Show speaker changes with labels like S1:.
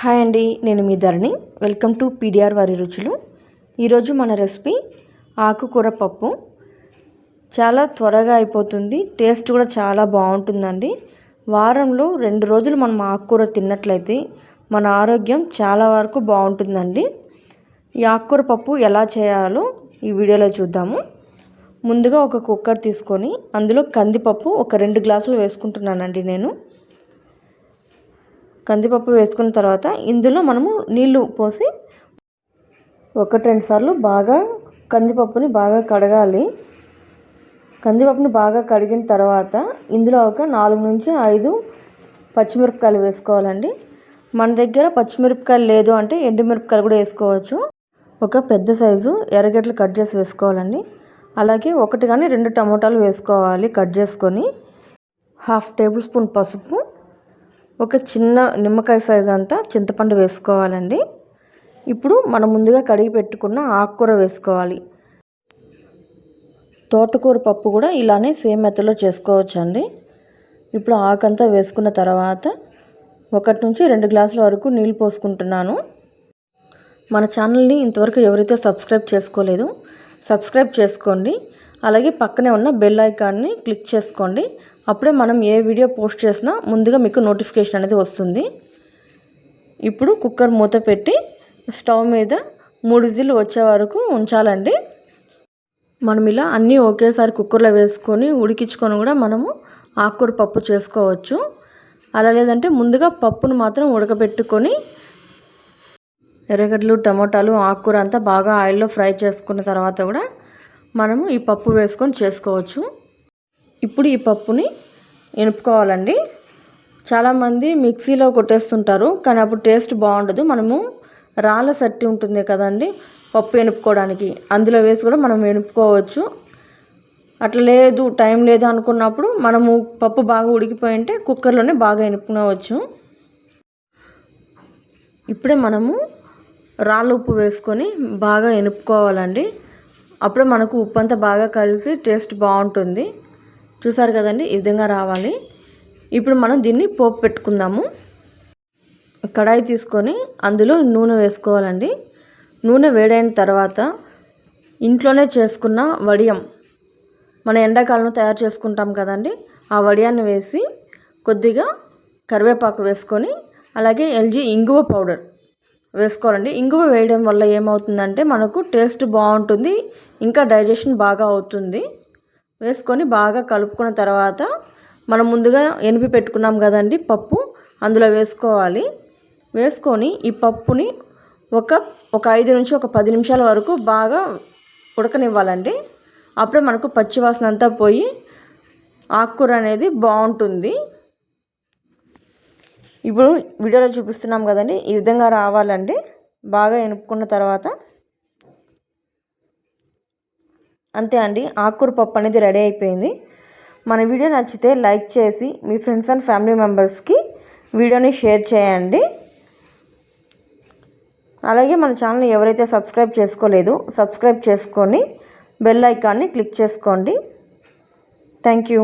S1: Hi అండి నేను మీ ధరణి. వెల్కమ్ టు పీడిఆర్ వారి రుచులు. ఈరోజు మన రెసిపీ ఆకుకూర పప్పు. చాలా త్వరగా అయిపోతుంది టేస్ట్ కూడా చాలా బాగుంటుందండి. వారంలో రెండు రోజులు మనం ఆకుకూర తిన్నట్లయితే మన ఆరోగ్యం చాలా వరకు బాగుంటుందండి. ఈ ఆకుకూర పప్పు ఎలా చేయాలో ఈ వీడియోలో చూద్దాము. ముందుగా ఒక కుక్కర్ తీసుకొని అందులో కందిపప్పు ఒక రెండు గ్లాసులు వేసుకుంటున్నానండి నేను. కందిపప్పు వేసుకున్న తర్వాత ఇందులో మనము నీళ్ళు పోసి ఒకటి రెండు సార్లు బాగా కందిపప్పుని బాగా కడగాలి. కందిపప్పుని బాగా కడిగిన తర్వాత ఇందులో ఒక నాలుగు నుంచి ఐదు పచ్చిమిరపకాయలు వేసుకోవాలండి. మన దగ్గర పచ్చిమిరపకాయలు లేదు అంటే ఎండుమిరపకాయలు కూడా వేసుకోవచ్చు. ఒక పెద్ద సైజు ఎర్రగడ్డలు కట్ చేసి వేసుకోవాలండి. అలాగే ఒకటి కానీ రెండు టమోటాలు వేసుకోవాలి కట్ చేసుకొని. హాఫ్ టేబుల్ స్పూన్ పసుపు ఒక చిన్న నిమ్మకాయ సైజ్ అంతా చింతపండు వేసుకోవాలండి. ఇప్పుడు మనం ముందుగా కడిగి పెట్టుకున్న ఆకుకూర వేసుకోవాలి. తోటకూర పప్పు కూడా ఇలానే సేమ్ మెత్తలో చేసుకోవచ్చండి. ఇప్పుడు ఆకంతా వేసుకున్న తర్వాత ఒకటి నుంచి రెండు గ్లాసుల వరకు నీళ్ళు పోసుకుంటున్నాను. మన ఛానల్ని ఇంతవరకు ఎవరైతే సబ్స్క్రైబ్ చేసుకోలేదు సబ్స్క్రైబ్ చేసుకోండి. అలాగే పక్కనే ఉన్న బెల్ ఐకాన్ని క్లిక్ చేసుకోండి. అప్పుడే మనం ఏ వీడియో పోస్ట్ చేసినా ముందుగా మీకు నోటిఫికేషన్ అనేది వస్తుంది. ఇప్పుడు కుక్కర్ మూత పెట్టి స్టవ్ మీద మూడు విజిల్ వచ్చే వరకు ఉంచాలండి. మనం ఇలా అన్నీ ఒకేసారి కుక్కర్లో వేసుకొని ఉడికించుకొని కూడా మనము ఆకుకూర పప్పు చేసుకోవచ్చు. అలా లేదంటే ముందుగా పప్పును మాత్రం ఉడకబెట్టుకొని ఎర్రగడ్డలు టమోటాలు ఆకుకూర అంతా బాగా ఆయిల్లో ఫ్రై చేసుకున్న తర్వాత కూడా మనము ఈ పప్పు వేసుకొని చేసుకోవచ్చు. ఇప్పుడు ఈ పప్పుని ఎనుపుకోవాలండి. చాలామంది మిక్సీలో కొట్టేస్తుంటారు కానీ అప్పుడు టేస్ట్ బాగుండదు. మనము రాళ్ళ సట్టి ఉంటుంది కదండి పప్పు ఎనుపుకోవడానికి. అందులో వేసి కూడా మనం ఎనుపుకోవచ్చు. అట్లా లేదు టైం లేదు అనుకున్నప్పుడు మనము పప్పు బాగా ఉడికిపోయి ఉంటే కుక్కర్లోనే బాగా ఎనుపుకోవచ్చు. ఇప్పుడే మనము రాళ్ళ ఉప్పు వేసుకొని బాగా ఎనుపుకోవాలండి. అప్పుడే మనకు ఉప్పు అంతా బాగా కలిసి టేస్ట్ బాగుంటుంది. చూసారు కదండి? ఈ విధంగా రావాలి. ఇప్పుడు మనం దీన్ని పోపు పెట్టుకుందాము. కడాయి తీసుకొని అందులో నూనె వేసుకోవాలండి. నూనె వేడైన తర్వాత ఇంట్లోనే చేసుకున్న వడియం. మన ఎండాకాలంలో తయారు చేసుకుంటాం కదండి? ఆ వడియాన్ని వేసి కొద్దిగా కరివేపాకు వేసుకొని అలాగే ఎల్జీ ఇంగువ పౌడర్ వేసుకోవాలండి. ఇంగువ వేయడం వల్ల ఏమవుతుందంటే మనకు టేస్ట్ బాగుంటుంది ఇంకా డైజెషన్ బాగా అవుతుంది. వేసుకొని బాగా కలుపుకున్న తర్వాత మనం ముందుగా ఎనిపి పెట్టుకున్నాం కదండి పప్పు అందులో వేసుకోవాలి. వేసుకొని ఈ పప్పుని ఒక ఒక ఐదు నుంచి ఒక పది నిమిషాల వరకు బాగా ఉడకనివ్వాలండి. అప్పుడే మనకు పచ్చివాసన అంతా పోయి ఆకుకూర అనేది బాగుంటుంది. ఇప్పుడు వీడియోలో చూపిస్తున్నాం కదండి ఈ విధంగా రావాలండి. బాగా ఎనుపుకున్న తర్వాత అంతే అండి ఆకుకూర పప్పు అనేది రెడీ అయిపోయింది. మన వీడియో నచ్చితే లైక్ చేసి మీ ఫ్రెండ్స్ అండ్ ఫ్యామిలీ మెంబర్స్కి వీడియోని షేర్ చేయండి. అలాగే మన ఛానల్ని ఎవరైతే సబ్స్క్రైబ్ చేసుకోలేదు సబ్స్క్రైబ్ చేసుకొని బెల్ ఐకాన్ని క్లిక్ చేసుకోండి. Thank you.